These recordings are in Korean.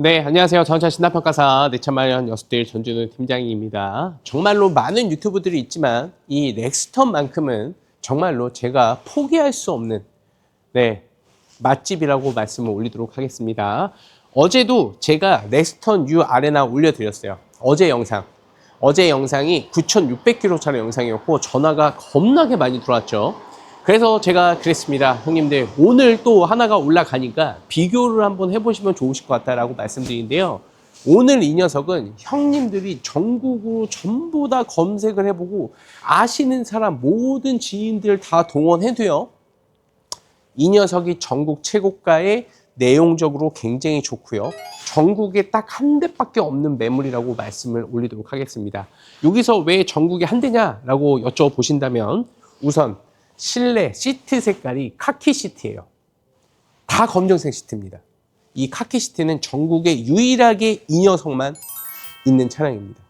네, 안녕하세요. 전차 신화평가사 내천마련 여섯들 전준우 팀장입니다. 정말로 많은 유튜브들이 있지만 이 렉스턴만큼은 정말로 제가 포기할 수 없는 네 맛집이라고 말씀을 올리도록 하겠습니다. 어제도 제가 렉스턴 U 아레나 올려드렸어요. 어제 영상. 어제 영상이 9,600km짜리 영상이었고 전화가 겁나게 많이 들어왔죠. 그래서 제가 그랬습니다. 형님들, 오늘 또 하나가 올라가니까 비교를 한번 해보시면 좋으실 것 같다라고 말씀드리는데요. 오늘 이 녀석은 형님들이 전국으로 전부 다 검색을 해보고 아시는 사람 모든 지인들 다 동원해도요. 이 녀석이 전국 최고가의 내용적으로 굉장히 좋고요. 전국에 딱 한 대밖에 없는 매물이라고 말씀을 올리도록 하겠습니다. 여기서 왜 전국에 한 대냐라고 여쭤보신다면 우선 실내 시트 색깔이 카키 시트예요. 다 검정색 시트입니다. 이 카키 시트는 전국에 유일하게 이 녀석만 있는 차량입니다.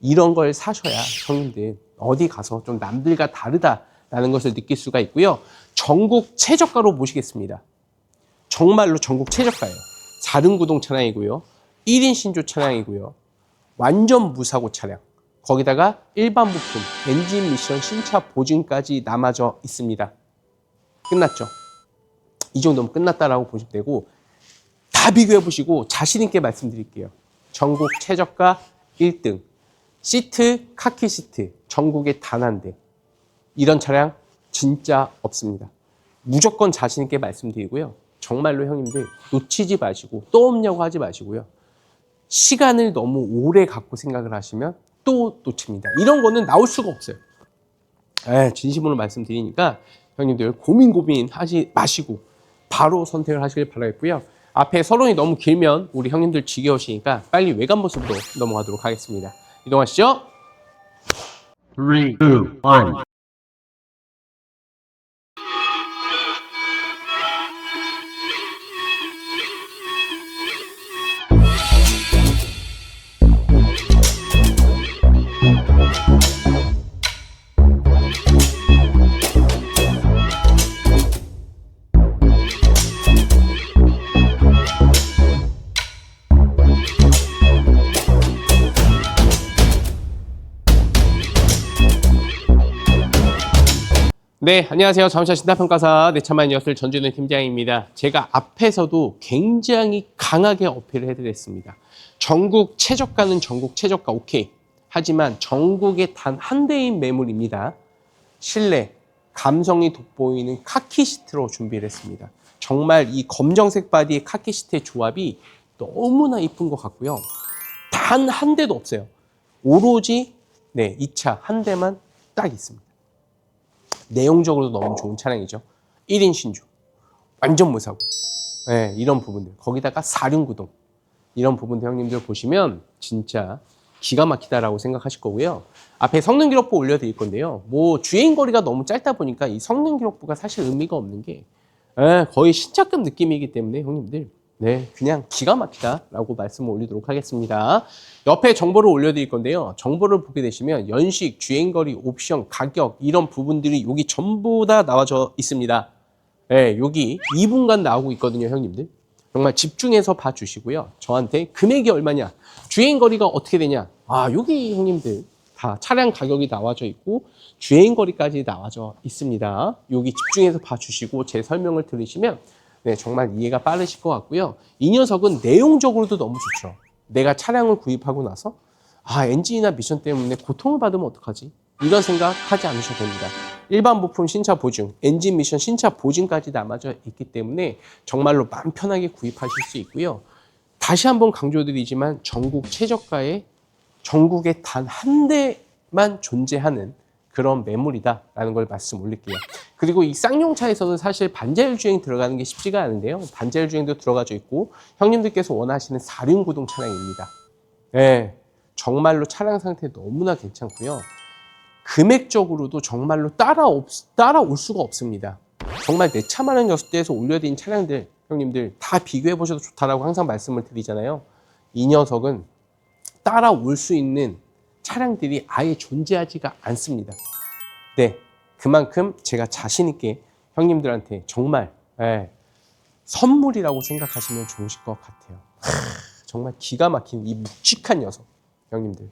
이런 걸 사셔야 형님들 어디 가서 좀 남들과 다르다라는 것을 느낄 수가 있고요. 전국 최저가로 모시겠습니다. 정말로 전국 최저가예요. 4륜구동 차량이고요. 1인 신조 차량이고요. 완전 무사고 차량. 거기다가 일반 부품, 엔진 미션 신차 보증까지 남아져 있습니다. 끝났죠. 이 정도면 끝났다라고 보시면 되고 다 비교해 보시고 자신 있게 말씀드릴게요. 전국 최저가 1등. 시트 카키 시트 전국에 단 한 대. 이런 차량 진짜 없습니다. 무조건 자신 있게 말씀드리고요. 정말로 형님들 놓치지 마시고 또 없냐고 하지 마시고요. 시간을 너무 오래 갖고 생각을 하시면 또 놓칩니다. 이런 거는 나올 수가 없어요. 에, 진심으로 말씀드리니까 형님들 고민 고민 하지 마시고 바로 선택을 하시길 바라겠고요. 앞에 서론이 너무 길면 우리 형님들 지겨우시니까 빨리 외관 모습으로 넘어가도록 하겠습니다. 이동하시죠. Three, two, one. 네, 안녕하세요. 자동차 신다평가사 내차만 엿을 전주는 팀장입니다. 제가 앞에서도 굉장히 강하게 어필을 해드렸습니다. 전국 최저가는 전국 최저가 오케이. 하지만 전국에 단한 대인 매물입니다. 실내 감성이 돋보이는 카키 시트로 준비를 했습니다. 정말 이 검정색 바디의 카키 시트의 조합이 너무나 이쁜 것 같고요. 단 한 대도 없어요. 오로지 네, 이 차 한 대만 딱 있습니다. 내용적으로도 너무 좋은 차량이죠. 1인 신주. 완전 무사고. 네, 이런 부분들. 거기다가 4륜구동. 이런 부분들 형님들 보시면 진짜 기가 막히다라고 생각하실 거고요. 앞에 성능 기록부 올려드릴 건데요. 뭐 주행 거리가 너무 짧다 보니까 이 성능 기록부가 사실 의미가 없는 게 예, 거의 신차급 느낌이기 때문에 형님들 네 그냥 기가 막히다라고 말씀을 올리도록 하겠습니다. 옆에 정보를 올려드릴 건데요. 정보를 보게 되시면 연식, 주행거리, 옵션, 가격 이런 부분들이 여기 전부 다 나와져 있습니다. 네, 여기 2분간 나오고 있거든요, 형님들. 정말 집중해서 봐주시고요. 저한테 금액이 얼마냐, 주행거리가 어떻게 되냐. 아, 여기 형님들 다 차량 가격이 나와져 있고 주행거리까지 나와져 있습니다. 여기 집중해서 봐주시고 제 설명을 들으시면 네, 정말 이해가 빠르실 것 같고요. 이 녀석은 내용적으로도 너무 좋죠. 내가 차량을 구입하고 나서 아 엔진이나 미션 때문에 고통을 받으면 어떡하지? 이런 생각 하지 않으셔도 됩니다. 일반 부품 신차 보증, 엔진 미션 신차 보증까지 남아져 있기 때문에 정말로 마음 편하게 구입하실 수 있고요. 다시 한번 강조드리지만 전국 최저가에 전국에 단 한 대만 존재하는 그런 매물이다라는 걸 말씀 올릴게요. 그리고 이 쌍용차에서는 사실 반자율 주행 들어가는 게 쉽지가 않은데요. 반자율 주행도 들어가져 있고 형님들께서 원하시는 4륜 구동 차량입니다. 예, 정말로 차량 상태 너무나 괜찮고요. 금액적으로도 정말로 따라 없, 따라올 수가 없습니다. 정말 내차 많은 여섯 대에서 올려드린 차량들 형님들 다 비교해 보셔도 좋다라고 항상 말씀을 드리잖아요. 이 녀석은 따라올 수 있는 차량들이 아예 존재하지가 않습니다. 네, 그만큼 제가 자신 있게 형님들한테 정말 예, 선물이라고 생각하시면 좋으실 것 같아요. 하, 정말 기가 막힌 이 묵직한 녀석 형님들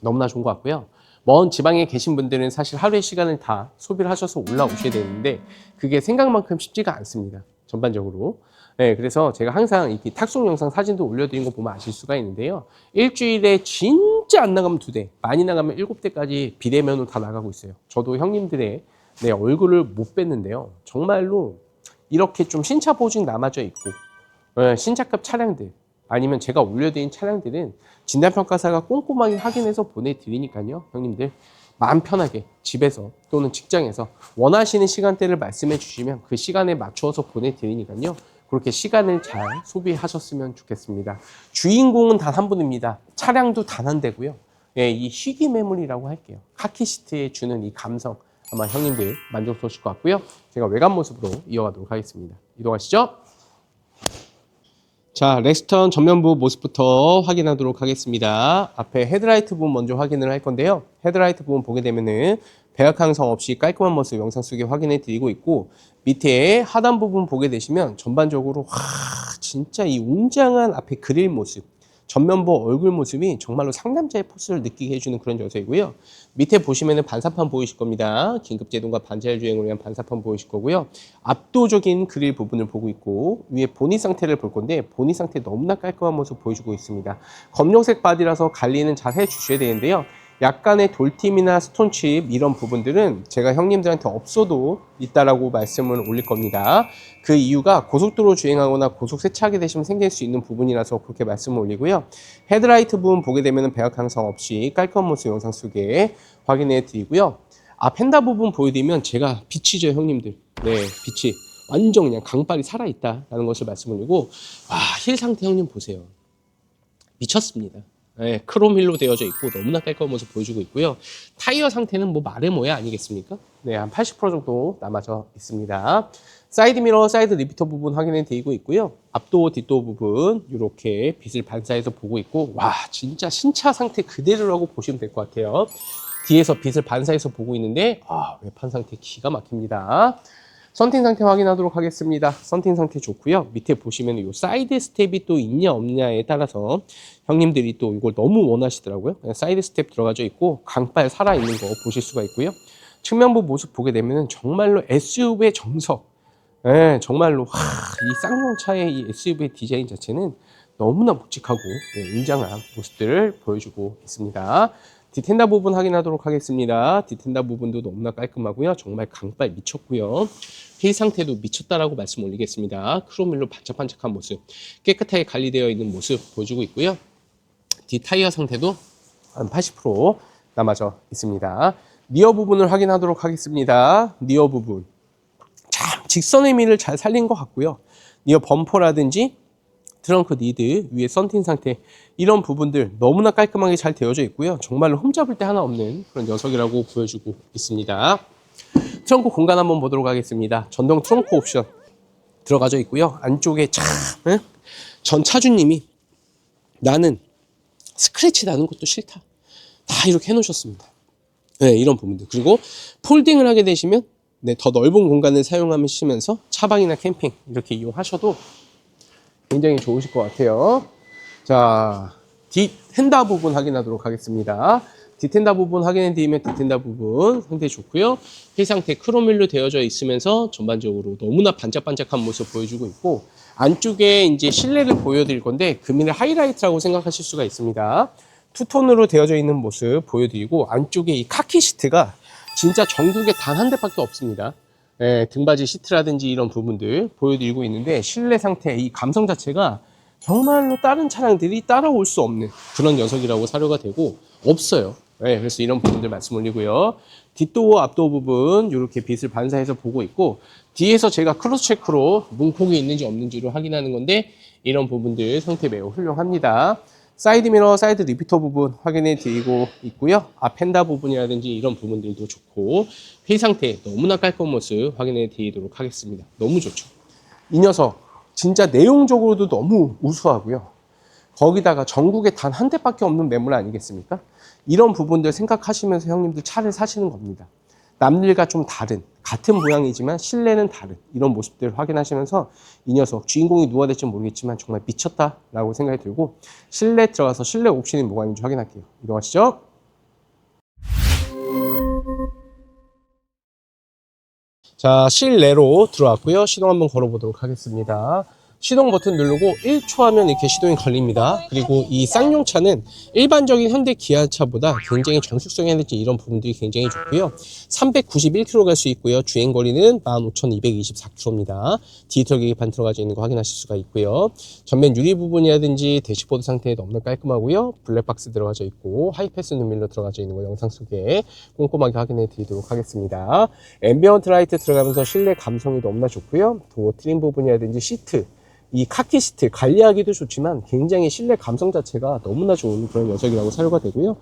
너무나 좋은 것 같고요. 먼 지방에 계신 분들은 사실 하루의 시간을 다 소비를 하셔서 올라오셔야 되는데 그게 생각만큼 쉽지가 않습니다. 전반적으로. 네, 그래서 제가 항상 이렇게 탁송 영상 사진도 올려드린 거 보면 아실 수가 있는데요. 일주일에 진 짜 안 나가면 두 대, 많이 나가면 일곱 대까지 비대면으로 다 나가고 있어요. 저도 형님들의 내 얼굴을 못 뵀는데요. 정말로 이렇게 좀 신차 보증 남아져 있고 예, 신차급 차량들 아니면 제가 올려드린 차량들은 진단평가사가 꼼꼼하게 확인해서 보내드리니까요 형님들 마음 편하게 집에서 또는 직장에서 원하시는 시간대를 말씀해 주시면 그 시간에 맞추어서 보내드리니까요 그렇게 시간을 잘 소비하셨으면 좋겠습니다. 주인공은 단 한 분입니다. 차량도 단 한 대고요. 예, 이 희귀 매물이라고 할게요. 카키 시트에 주는 이 감성 아마 형님들 만족스러우실 것 같고요. 제가 외관 모습으로 이어가도록 하겠습니다. 이동하시죠. 자, 렉스턴 전면부 모습부터 확인하도록 하겠습니다. 앞에 헤드라이트 부분 먼저 확인을 할 건데요. 헤드라이트 부분 보게 되면은 배합 항성 없이 깔끔한 모습 영상 속에 확인해 드리고 있고 밑에 하단 부분 보게 되시면 전반적으로 와 진짜 이 웅장한 앞에 그릴 모습 전면부 얼굴 모습이 정말로 상남자의 포스를 느끼게 해주는 그런 녀석이고요. 밑에 보시면은 반사판 보이실 겁니다. 긴급 제동과 반자율 주행을 위한 반사판 보이실 거고요. 압도적인 그릴 부분을 보고 있고 위에 보닛 상태를 볼 건데 보닛 상태 너무나 깔끔한 모습 보여주고 있습니다. 검정색 바디라서 관리는 잘 해주셔야 되는데요. 약간의 돌팀이나 스톤칩 이런 부분들은 제가 형님들한테 없어도 있다라고 말씀을 올릴 겁니다. 그 이유가 고속도로 주행하거나 고속 세차하게 되시면 생길 수 있는 부분이라서 그렇게 말씀을 올리고요. 헤드라이트 부분 보게 되면 배합 항상 없이 깔끔한 모습 영상 속에 확인해 드리고요. 앞 펜다 부분 보여드리면 제가 빛이죠 형님들. 네 빛이 완전 그냥 강발이 살아있다라는 것을 말씀드리고 와 힐 상태 형님 보세요. 미쳤습니다. 네, 크롬 휠로 되어져 있고 너무나 깔끔한 모습 보여주고 있고요. 타이어 상태는 뭐 말해 뭐야 아니겠습니까? 네, 한 80% 정도 남아져 있습니다. 사이드 미러, 사이드 리피터 부분 확인해 드리고 있고요. 앞도, 뒷도 부분 이렇게 빛을 반사해서 보고 있고 와 진짜 신차 상태 그대로라고 보시면 될 것 같아요. 뒤에서 빛을 반사해서 보고 있는데 아 외판 상태 기가 막힙니다. 썬팅 상태 확인하도록 하겠습니다. 썬팅 상태 좋고요. 밑에 보시면 이 사이드 스텝이 또 있냐 없냐에 따라서 형님들이 또 이걸 너무 원하시더라고요. 그냥 사이드 스텝 들어가져 있고 강발 살아있는 거 보실 수가 있고요. 측면부 모습 보게 되면 정말로 SUV의 정석. 예, 정말로 하, 이 쌍용차의 이 SUV 디자인 자체는 너무나 묵직하고 네, 웅장한 모습들을 보여주고 있습니다. 디텐다 부분 확인하도록 하겠습니다. 디텐다 부분도 너무나 깔끔하고요. 정말 강발 미쳤고요. 휠 상태도 미쳤다라고 말씀 올리겠습니다. 크롬밀로 반짝반짝한 모습, 깨끗하게 관리되어 있는 모습 보여주고 있고요. 뒤 타이어 상태도 한 80% 남아져 있습니다. 니어 부분을 확인하도록 하겠습니다. 니어 부분. 참 직선의 미를 잘 살린 것 같고요. 니어 범퍼라든지 트렁크 니드 위에 썬팅 상태 이런 부분들 너무나 깔끔하게 잘 되어져 있고요. 정말로 흠잡을 데 하나 없는 그런 녀석이라고 보여주고 있습니다. 트렁크 공간 한번 보도록 하겠습니다. 전동 트렁크 옵션 들어가져 있고요. 안쪽에 참, 응? 전 차주님이 나는 스크래치 나는 것도 싫다. 다 이렇게 해놓으셨습니다. 네, 이런 부분들. 그리고 폴딩을 하게 되시면 네, 더 넓은 공간을 사용하시면서 차방이나 캠핑 이렇게 이용하셔도 굉장히 좋으실 것 같아요. 자, 뒷 핸다 부분 확인하도록 하겠습니다. 뒷텐다 부분 확인해 드리면 뒷텐다 부분 상태 좋고요. 휠 상태 크롬밀로 되어져 있으면서 전반적으로 너무나 반짝반짝한 모습 보여주고 있고 안쪽에 이제 실내를 보여드릴 건데 금일의 하이라이트라고 생각하실 수가 있습니다. 투톤으로 되어져 있는 모습 보여드리고 안쪽에 이 카키 시트가 진짜 전국에 단 한 대밖에 없습니다. 예, 등받이 시트라든지 이런 부분들 보여드리고 있는데 실내 상태 이 감성 자체가 정말로 다른 차량들이 따라올 수 없는 그런 녀석이라고 사료가 되고 없어요. 예, 그래서 이런 부분들 말씀 올리고요. 뒷도어 앞도어 부분 이렇게 빛을 반사해서 보고 있고 뒤에서 제가 크로스 체크로 문콕이 있는지 없는지를 확인하는 건데 이런 부분들 상태 매우 훌륭합니다. 사이드 미러, 사이드 리피터 부분 확인해 드리고 있고요. 앞 펜다 부분이라든지 이런 부분들도 좋고 휠 상태 너무나 깔끔한 모습 확인해 드리도록 하겠습니다. 너무 좋죠. 이 녀석 진짜 내용적으로도 너무 우수하고요. 거기다가 전국에 단 한 대밖에 없는 매물 아니겠습니까? 이런 부분들 생각하시면서 형님들 차를 사시는 겁니다. 남들과 좀 다른 같은 모양이지만 실내는 다른 이런 모습들을 확인하시면서 이 녀석 주인공이 누가 될지 모르겠지만 정말 미쳤다라고 생각이 들고 실내 들어가서 실내 옵션이 뭐가 있는지 확인할게요. 이동하시죠. 자, 실내로 들어왔고요. 시동 한번 걸어보도록 하겠습니다. 시동 버튼 누르고 1초 하면 이렇게 시동이 걸립니다. 그리고 이 쌍용차는 일반적인 현대 기아차보다 굉장히 정숙성이라든지 이런 부분들이 굉장히 좋고요. 391km 갈 수 있고요. 주행 거리는 15,224km입니다. 디지털 계기판 들어가져 있는 거 확인하실 수가 있고요. 전면 유리 부분이라든지 대시보드 상태 너무나 깔끔하고요. 블랙박스 들어가져 있고 하이패스 눈밀로 들어가져 있는 거 영상 속에 꼼꼼하게 확인해 드리도록 하겠습니다. 앰비언트 라이트 들어가면서 실내 감성이 너무나 좋고요. 도어 트림 부분이라든지 시트 이 카키 시트 관리하기도 좋지만 굉장히 실내 감성 자체가 너무나 좋은 그런 녀석이라고 사료가 되고요.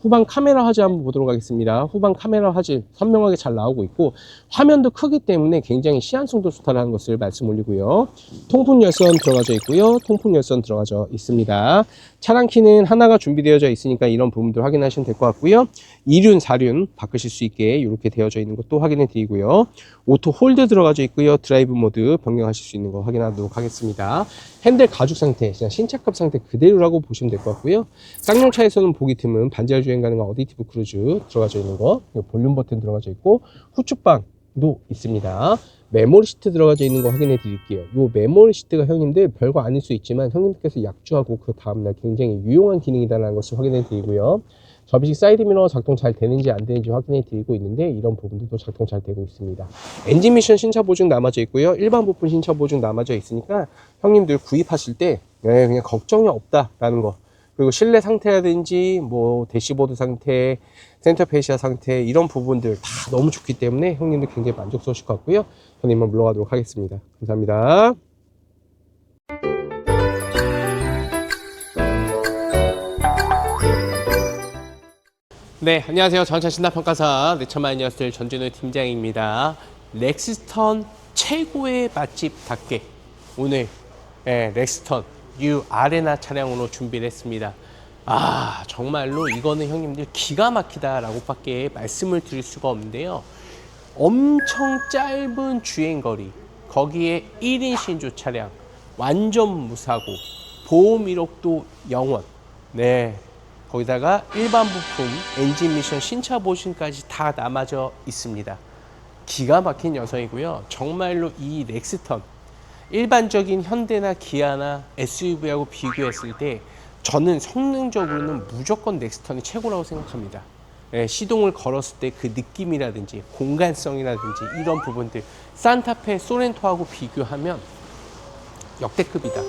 후방 카메라 화질 한번 보도록 하겠습니다. 후방 카메라 화질 선명하게 잘 나오고 있고 화면도 크기 때문에 굉장히 시안성도 좋다는 것을 말씀 올리고요. 통풍 열선 들어가져 있고요. 통풍 열선 들어가져 있습니다. 차량 키는 하나가 준비되어져 있으니까 이런 부분들 확인하시면 될 것 같고요. 2륜, 4륜 바꾸실 수 있게 이렇게 되어져 있는 것도 확인해 드리고요. 오토 홀드 들어가져 있고요. 드라이브 모드 변경하실 수 있는 거 확인하도록 하겠습니다. 핸들 가죽 상태, 그냥 신차급 상태 그대로라고 보시면 될 것 같고요. 쌍용차에서는 보기 드문 반지하 주행 가능한 어디티브 크루즈 들어가져 있는 거, 볼륨 버튼 들어가져 있고 후축방 도 있습니다. 메모리 시트 들어가져 있는 거 확인해 드릴게요. 이 메모리 시트가 형님들 별거 아닐 수 있지만 형님들께서 약주하고 그 다음날 굉장히 유용한 기능이다라는 것을 확인해 드리고요. 접이식 사이드 미러 작동 잘 되는지 안 되는지 확인해 드리고 있는데 이런 부분들도 작동 잘 되고 있습니다. 엔진 미션 신차 보증 남아져 있고요. 일반 부품 신차 보증 남아져 있으니까 형님들 구입하실 때 네, 그냥 걱정이 없다라는 거. 그리고 실내 상태라든지 뭐 대시보드 상태, 센터페시아 상태 이런 부분들 다 너무 좋기 때문에 형님들 굉장히 만족스러우실 것 같고요. 형님만 물러가도록 하겠습니다. 감사합니다. 네, 안녕하세요. 전차 신나평가사 내천만 녀들 전준우 팀장입니다. 렉스턴 최고의 맛집답게 오늘 예, 렉스턴 U 아레나 차량으로 준비를 했습니다. 아, 정말로 이거는 형님들 기가 막히다라고 밖에 말씀을 드릴 수가 없는데요. 엄청 짧은 주행거리, 거기에 1인 신조 차량, 완전 무사고, 보험 이력도 영원. 네. 거기다가 일반 부품, 엔진 미션, 신차 보신까지 다 남아져 있습니다. 기가 막힌 녀석이고요. 정말로 이 렉스턴, 일반적인 현대나 기아나 SUV하고 비교했을 때 저는 성능적으로는 무조건 넥스턴이 최고라고 생각합니다. 예, 시동을 걸었을 때 그 느낌이라든지 공간성이라든지 이런 부분들 산타페 소렌토하고 비교하면 역대급이다.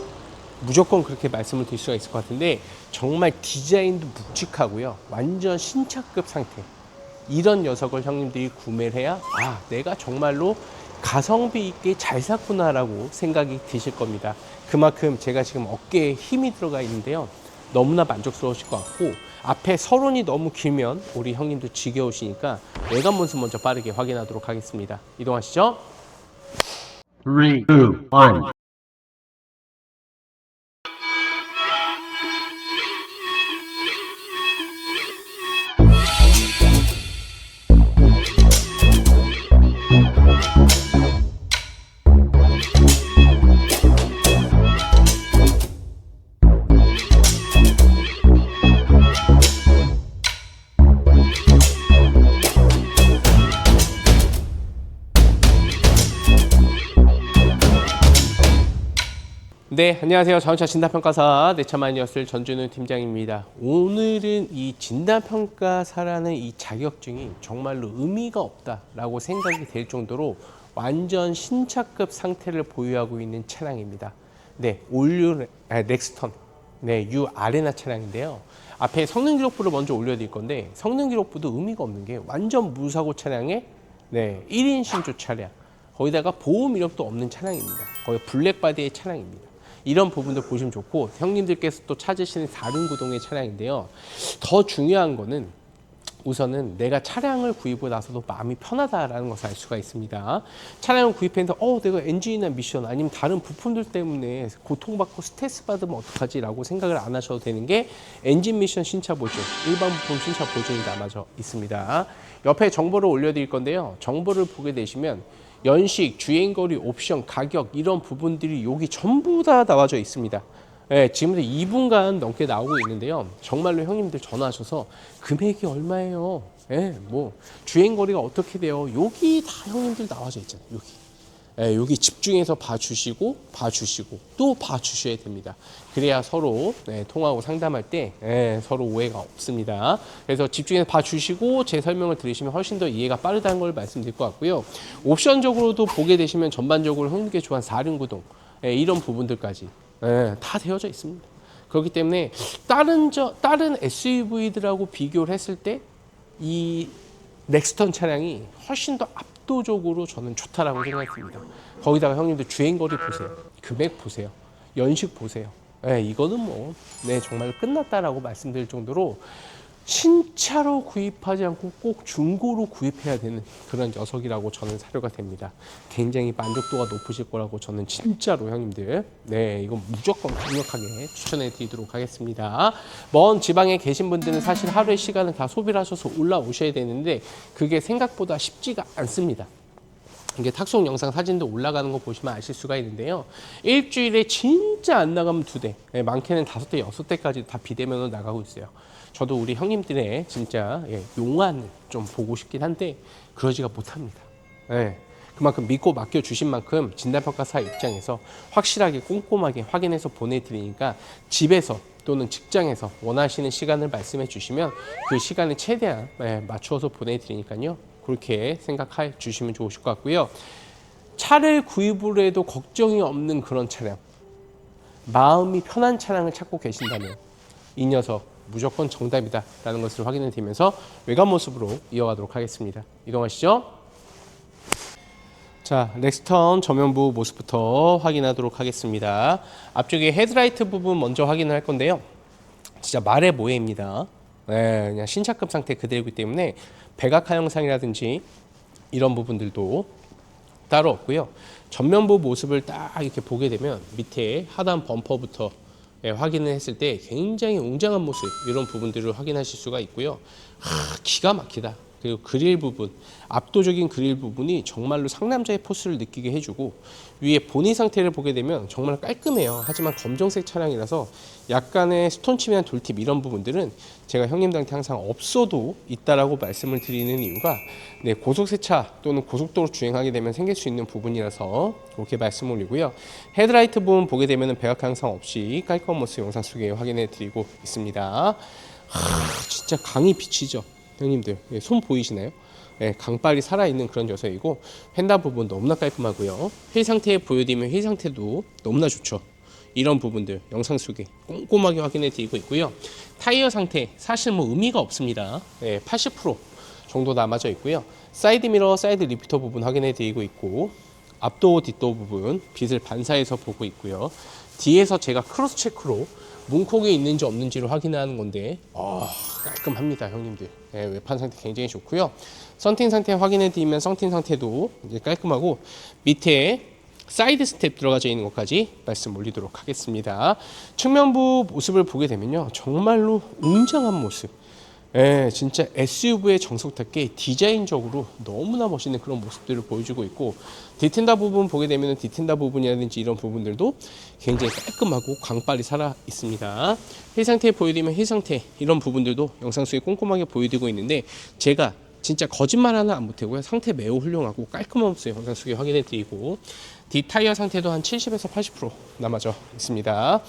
무조건 그렇게 말씀을 드릴 수가 있을 것 같은데 정말 디자인도 묵직하고요. 완전 신차급 상태. 이런 녀석을 형님들이 구매를 해야 아 내가 정말로 가성비 있게 잘 샀구나라고 생각이 드실 겁니다. 그만큼 제가 지금 어깨에 힘이 들어가 있는데요. 너무나 만족스러우실 것 같고 앞에 서론이 너무 길면 우리 형님도 지겨우시니까 외관 모습 먼저 빠르게 확인하도록 하겠습니다. 이동하시죠. Three, two, one. 네, 안녕하세요. 자동차 진단평가사 내차만이었을 전준우 팀장입니다. 오늘은 이 진단평가사라는 이 자격증이 정말로 의미가 없다라고 생각이 될 정도로 완전 신차급 상태를 보유하고 있는 차량입니다. 네, 올류 아, 넥스턴, 네, U 아레나 차량인데요. 앞에 성능 기록부를 먼저 올려드릴 건데 성능 기록부도 의미가 없는 게 완전 무사고 차량에 네, 1인 신조 차량. 거기다가 보험 이력도 없는 차량입니다. 거의 블랙바디의 차량입니다. 이런 부분들 보시면 좋고 형님들께서 또 찾으시는 다른 구동의 차량인데요. 더 중요한 거는 우선은 내가 차량을 구입하고 나서도 마음이 편하다라는 것을 알 수가 있습니다. 차량을 구입했는데 어 내가 엔진이나 미션 아니면 다른 부품들 때문에 고통받고 스트레스 받으면 어떡하지라고 생각을 안 하셔도 되는 게 엔진 미션 신차 보증, 일반 부품 신차 보증이 남아져 있습니다. 옆에 정보를 올려드릴 건데요. 정보를 보게 되시면 연식, 주행거리, 옵션, 가격 이런 부분들이 여기 전부 다 나와져 있습니다. 예, 지금도 2분간 넘게 나오고 있는데요. 정말로 형님들 전화하셔서 금액이 얼마예요? 예, 뭐 주행 거리가 어떻게 돼요? 여기 다 형님들 나와져 있잖아요. 여기. 예, 여기 집중해서 봐주시고 봐주시고 또 봐주셔야 됩니다. 그래야 서로 예, 통화하고 상담할 때 예, 서로 오해가 없습니다. 그래서 집중해서 봐주시고 제 설명을 들으시면 훨씬 더 이해가 빠르다는 걸 말씀드릴 것 같고요. 옵션적으로도 보게 되시면 전반적으로 형님께 좋아하는 사륜구동 예, 이런 부분들까지 예, 다 되어져 있습니다. 그렇기 때문에 다른 저 다른 SUV들하고 비교를 했을 때 이 넥스턴 차량이 훨씬 더 압도적으로 저는 좋다라고 생각합니다. 거기다가 형님들 주행거리 보세요. 금액 보세요. 연식 보세요. 예, 이거는 뭐, 네, 정말 끝났다라고 말씀드릴 정도로 신차로 구입하지 않고 꼭 중고로 구입해야 되는 그런 녀석이라고 저는 사료가 됩니다. 굉장히 만족도가 높으실 거라고 저는 진짜로 형님들 네 이건 무조건 강력하게 추천해 드리도록 하겠습니다. 먼 지방에 계신 분들은 사실 하루의 시간을 다 소비를 하셔서 올라오셔야 되는데 그게 생각보다 쉽지가 않습니다. 이게 탁송 영상 사진도 올라가는 거 보시면 아실 수가 있는데요. 일주일에 진짜 안 나가면 두 대, 예, 많게는 다섯 대, 여섯 대까지 다 비대면으로 나가고 있어요. 저도 우리 형님들의 진짜 예, 용안을 좀 보고 싶긴 한데 그러지가 못합니다. 예, 그만큼 믿고 맡겨 주신 만큼 진단평가사 입장에서 확실하게 꼼꼼하게 확인해서 보내드리니까 집에서 또는 직장에서 원하시는 시간을 말씀해 주시면 그 시간에 최대한 예, 맞추어서 보내드리니까요. 그렇게 생각해 주시면 좋으실 것 같고요. 차를 구입을 해도 걱정이 없는 그런 차량, 마음이 편한 차량을 찾고 계신다면 이 녀석 무조건 정답이다라는 것을 확인해 드리면서 외관 모습으로 이어가도록 하겠습니다. 이동하시죠. 자, 렉스턴 전면부 모습부터 확인하도록 하겠습니다. 앞쪽에 헤드라이트 부분 먼저 확인을 할 건데요. 진짜 말의 모해입니다. 네, 그냥 신차급 상태 그대로이기 때문에 백악화 형상이라든지 이런 부분들도 따로 없고요. 전면부 모습을 딱 이렇게 보게 되면 밑에 하단 범퍼부터 예, 확인을 했을 때 굉장히 웅장한 모습 이런 부분들을 확인하실 수가 있고요. 하, 기가 막히다. 그리고 그릴 부분, 압도적인 그릴 부분이 정말로 상남자의 포스를 느끼게 해주고 위에 보니 상태를 보게 되면 정말 깔끔해요. 하지만 검정색 차량이라서 약간의 스톤칩이나 돌팁 이런 부분들은 제가 형님들한테 항상 없어도 있다라고 말씀을 드리는 이유가 네, 고속세차 또는 고속도로 주행하게 되면 생길 수 있는 부분이라서 그렇게 말씀을 올리고요. 헤드라이트 부분 보게 되면 배각 향상 없이 깔끔한 모습 영상 속에 확인해 드리고 있습니다. 하, 진짜 강이 비치죠. 형님들 예, 손 보이시나요? 예, 강빨이 살아있는 그런 녀석이고 펜다 부분 너무나 깔끔하고요. 휠 상태에 보여드리면 휠 상태도 너무나 좋죠. 이런 부분들 영상 속에 꼼꼼하게 확인해 드리고 있고요. 타이어 상태 사실 뭐 의미가 없습니다. 예, 80% 정도 남아져 있고요. 사이드 미러, 사이드 리피터 부분 확인해 드리고 있고 앞도어, 뒷도어 부분 빛을 반사해서 보고 있고요. 뒤에서 제가 크로스 체크로 문콕이 있는지 없는지를 확인하는 건데 어, 깔끔합니다 형님들. 예, 외판 상태 굉장히 좋고요. 썬팅 상태 확인해 드리면 썬팅 상태도 이제 깔끔하고 밑에 사이드 스텝 들어가져 있는 것까지 말씀 올리도록 하겠습니다. 측면부 모습을 보게 되면요 정말로 웅장한 모습 예, 진짜 SUV의 정석답게 디자인적으로 너무나 멋있는 그런 모습들을 보여주고 있고 디텐다 부분 보게 되면 디텐다 부분이라든지 이런 부분들도 굉장히 깔끔하고 광빨이 살아 있습니다. 힐 상태 보여드리면 힐 상태 이런 부분들도 영상 속에 꼼꼼하게 보여드리고 있는데 제가 진짜 거짓말 하나 안 못하고요. 상태 매우 훌륭하고 깔끔한 모습 영상 속에 확인해 드리고 뒷타이어 상태도 한 70에서 80% 남아져 있습니다.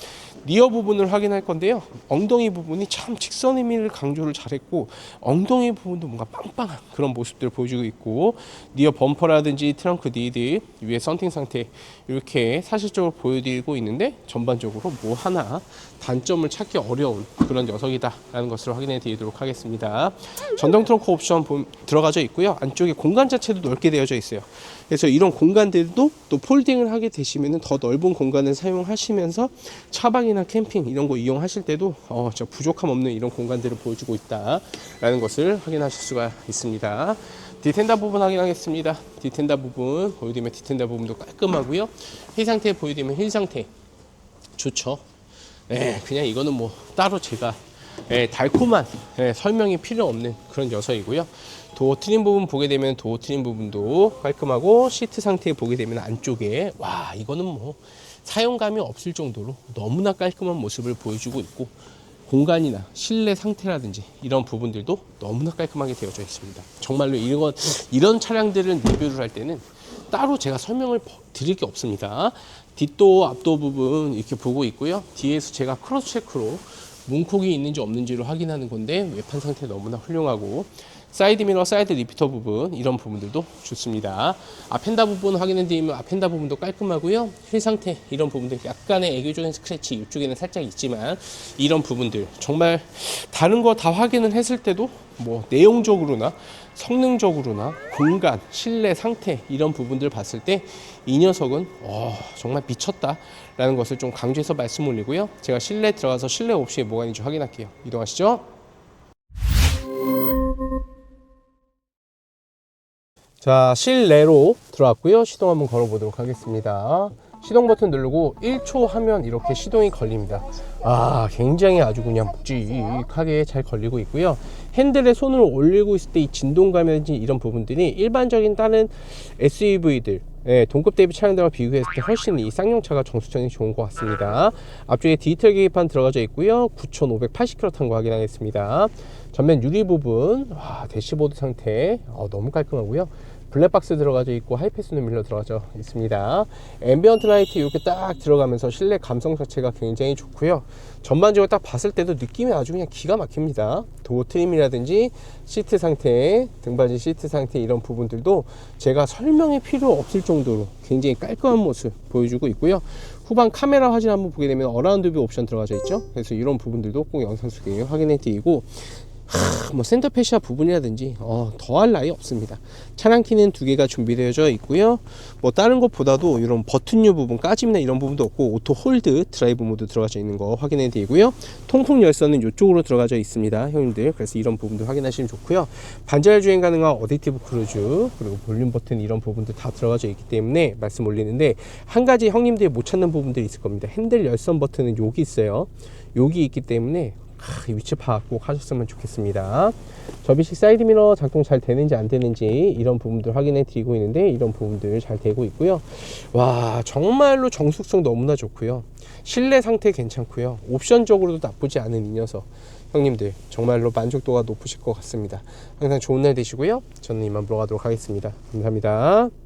리어 부분을 확인할 건데요. 엉덩이 부분이 참 직선 의미를 강조를 잘했고 엉덩이 부분도 뭔가 빵빵한 그런 모습들을 보여주고 있고 리어 범퍼라든지 트렁크 니드 위에 썬팅 상태 이렇게 사실적으로 보여드리고 있는데 전반적으로 뭐 하나 단점을 찾기 어려운 그런 녀석이다라는 것을 확인해 드리도록 하겠습니다. 전동 트렁크 옵션 보- 들어가져 있고요. 안쪽에 공간 자체도 넓게 되어져 있어요. 그래서 이런 공간들도 또 폴딩을 하게 되시면 더 넓은 공간을 사용하시면서 차박이나 캠핑 이런 거 이용하실 때도 어, 저 부족함 없는 이런 공간들을 보여주고 있다라는 것을 확인하실 수가 있습니다. 디텐더 부분 확인하겠습니다. 디텐더 부분 보여드리면 디텐더 부분도 깔끔하고요. 힐 상태 보여드리면 힐 상태 좋죠. 예, 그냥 이거는 뭐 따로 제가 예, 달콤한 예, 설명이 필요 없는 그런 녀석이고요. 도어 트림 부분 보게 되면 도어 트림 부분도 깔끔하고 시트 상태 보게 되면 안쪽에 와 이거는 뭐 사용감이 없을 정도로 너무나 깔끔한 모습을 보여주고 있고 공간이나 실내 상태라든지 이런 부분들도 너무나 깔끔하게 되어져 있습니다. 정말로 이런 이런 차량들을 리뷰를 할 때는 따로 제가 설명을 드릴 게 없습니다. 뒷도 앞도 부분 이렇게 보고 있고요. 뒤에서 제가 크로스 체크로 문콕이 있는지 없는지를 확인하는 건데 외판 상태 너무나 훌륭하고 사이드 미러, 사이드 리피터 부분 이런 부분들도 좋습니다. 아펜다 부분 확인해 드리면 아펜다 부분도 깔끔하고요. 휠 상태 이런 부분들 약간의 애교적인 스크래치 이쪽에는 살짝 있지만 이런 부분들 정말 다른 거 다 확인을 했을 때도 뭐 내용적으로나 성능적으로나 공간, 실내 상태 이런 부분들 봤을 때 이 녀석은 어, 정말 미쳤다라는 것을 좀 강조해서 말씀 올리고요. 제가 실내 들어가서 실내 옵션에 뭐가 있는지 확인할게요. 이동하시죠. 자, 실내로 들어왔고요. 시동 한번 걸어 보도록 하겠습니다. 시동 버튼 누르고 1초 하면 이렇게 시동이 걸립니다. 아, 굉장히 아주 그냥 묵직하게 잘 걸리고 있고요. 핸들에 손을 올리고 있을 때 이 진동감이라든지 이런 부분들이 일반적인 다른 SUV들 예, 동급 대비 차량들과 비교했을 때 훨씬 이 쌍용차가 정수성이 좋은 것 같습니다. 앞쪽에 디지털 계기판 들어가져 있고요. 9,580km 탄 거 확인하겠습니다. 전면 유리 부분, 와, 대시보드 상태 어, 너무 깔끔하고요. 블랙박스 들어가져 있고 하이패스 밀러 들어가져 있습니다. 앰비언트 라이트 이렇게 딱 들어가면서 실내 감성 자체가 굉장히 좋고요. 전반적으로 딱 봤을 때도 느낌이 아주 그냥 기가 막힙니다. 도어 트림이라든지 시트 상태, 등받이 시트 상태 이런 부분들도 제가 설명이 필요 없을 정도로 굉장히 깔끔한 모습 보여주고 있고요. 후방 카메라 화질 한번 보게 되면 어라운드 뷰 옵션 들어가져 있죠. 그래서 이런 부분들도 꼭 영상 속에 확인해 드리고 하, 뭐 센터페시아 부분이라든지 어, 더할 나위 없습니다. 차량 키는 두 개가 준비되어져 있고요. 뭐 다른 것보다도 이런 버튼류 부분, 까짐이나 이런 부분도 없고 오토 홀드 드라이브 모드 들어가져 있는 거 확인해 드리고요. 통풍 열선은 이쪽으로 들어가져 있습니다, 형님들. 그래서 이런 부분도 확인하시면 좋고요. 반자율 주행 가능한 어댑티브 크루즈 그리고 볼륨 버튼 이런 부분들 다 들어가져 있기 때문에 말씀 올리는데 한 가지 형님들이 못 찾는 부분들이 있을 겁니다. 핸들 열선 버튼은 여기 있어요. 여기 있기 때문에 아, 이 위치 파악 꼭 하셨으면 좋겠습니다. 접이식 사이드 미러 작동 잘 되는지 안 되는지 이런 부분들 확인해 드리고 있는데 이런 부분들 잘 되고 있고요. 와 정말로 정숙성 너무나 좋고요. 실내 상태 괜찮고요. 옵션적으로도 나쁘지 않은 이 녀석. 형님들 정말로 만족도가 높으실 것 같습니다. 항상 좋은 날 되시고요. 저는 이만 물어가도록 하겠습니다. 감사합니다.